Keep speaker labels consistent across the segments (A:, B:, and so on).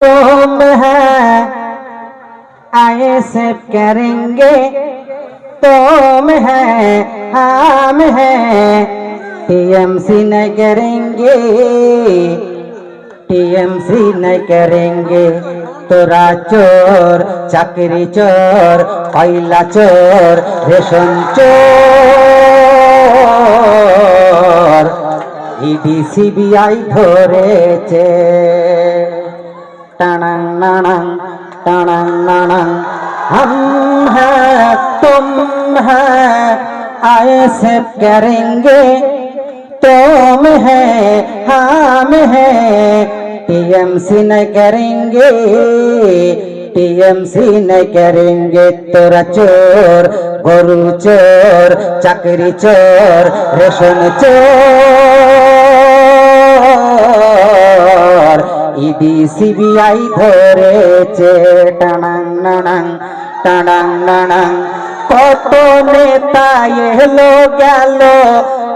A: तुम है आए से करेंगे तुम है हम है टीएमसी न करेंगे टीएमसी न करेंगे তোরা চোর চাকরি চোর কয়লা চোর রেশন চোর ইডি সিবিআই ধরেছে টানাং নানাং টানাং নানাং हम हैं तुम हैं आए से करेंगे तुम है हम है टीएमसी न करेंगे टीएमसी न करेंगे तोरा चोर गरु चोर चाकरी चोर रेशन চোর সিবিআই ধরেছে টানাং নানাং টানাং নানাং। কত নেতা এলো গেল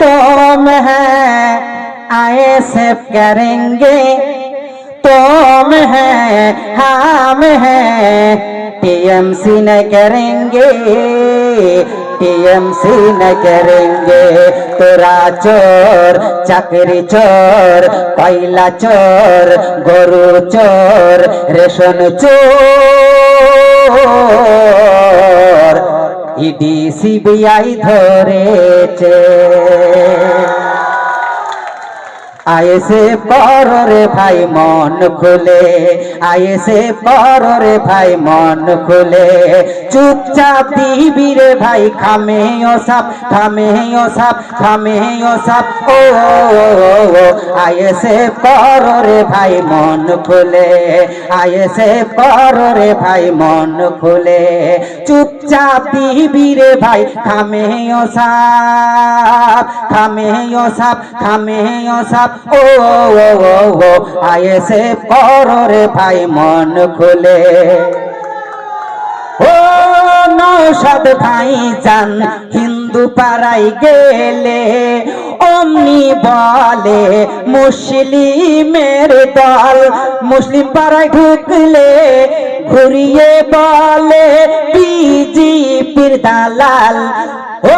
A: तुम हैं आए से करेंगे तुम हैं हम हैं टीएमसी न करेंगे टीएमसी न करेंगे तोरा चोर चाकरी चोर कोयला चोर গরু চোর রেশন চোর ইডি সিবিআই ধরেছে। আয়েসে পরে ভাই, মন খুলে। আয়েসে পরে ভাই, মন খুলে। চুপচাপ দিবি রে ভাই খামে ও সাপ খামে ও সাপ খামে ও সাপ। ও আয়েসে পরে ভাই, মন খুলে। আয়েসে পরে ভাই, মন খুলে। চুপচাপ দিবি রে ভাই খামে ও সাপ খামে ও সাপ খামে ও সাপ। ও ও ও ও আয়েসে পরে ভাই মন খুলে। ও নৌসাদ ভাই যান হিন্দু পাড়াই গেলে অমনি বলে, মুসলিমের দল, মুসলিম পাড়ায় ঢুকলে ঘুরিয়ে বলে, বিজেপির দালাল। ও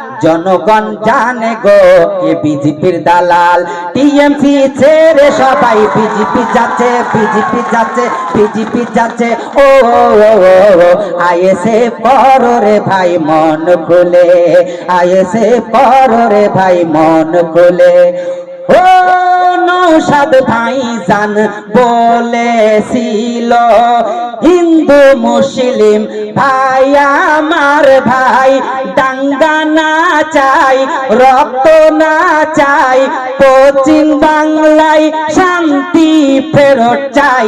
A: জনগণ জানে গো এ বিজেপির দালাল। টিএমসি ছেড়ে সবাই বিজেপি যাচ্ছে বিজেপি যাচ্ছে বিজেপি যাচ্ছে। ও আইএসএ পরে ভাই, মন খুলে। আইএসএ পরে ভাই, মন খুলে। ও, নৌসাদ ভাই জান বলেছিল হিন্দু মুসলিম ভাই, আমার ভাই, দাঙ্গা না চাই, রক্ত না চাই, পশ্চিম বাংলায় শান্তি ফেরত চাই।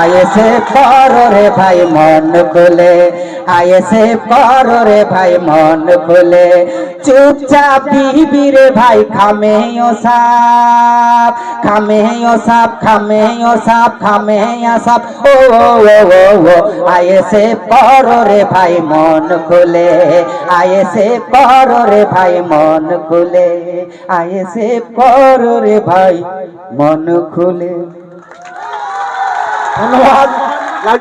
A: আয়েসে পরে ভাই, মন খুলে। আয়েসে পরে ভাই, মন খুলে। চুপচাপ দিবি রে ভাই খামে ও সাপ খামে ও সাপ। খামে ও সাপ খামে সাপ ও ও, আয়েসে পরে ভাই, মন খুলে। আয়েসে পরে ভাই, মন খুলে। আয়েসে পরে ভাই, মন খুলে। ধন্যবাদ।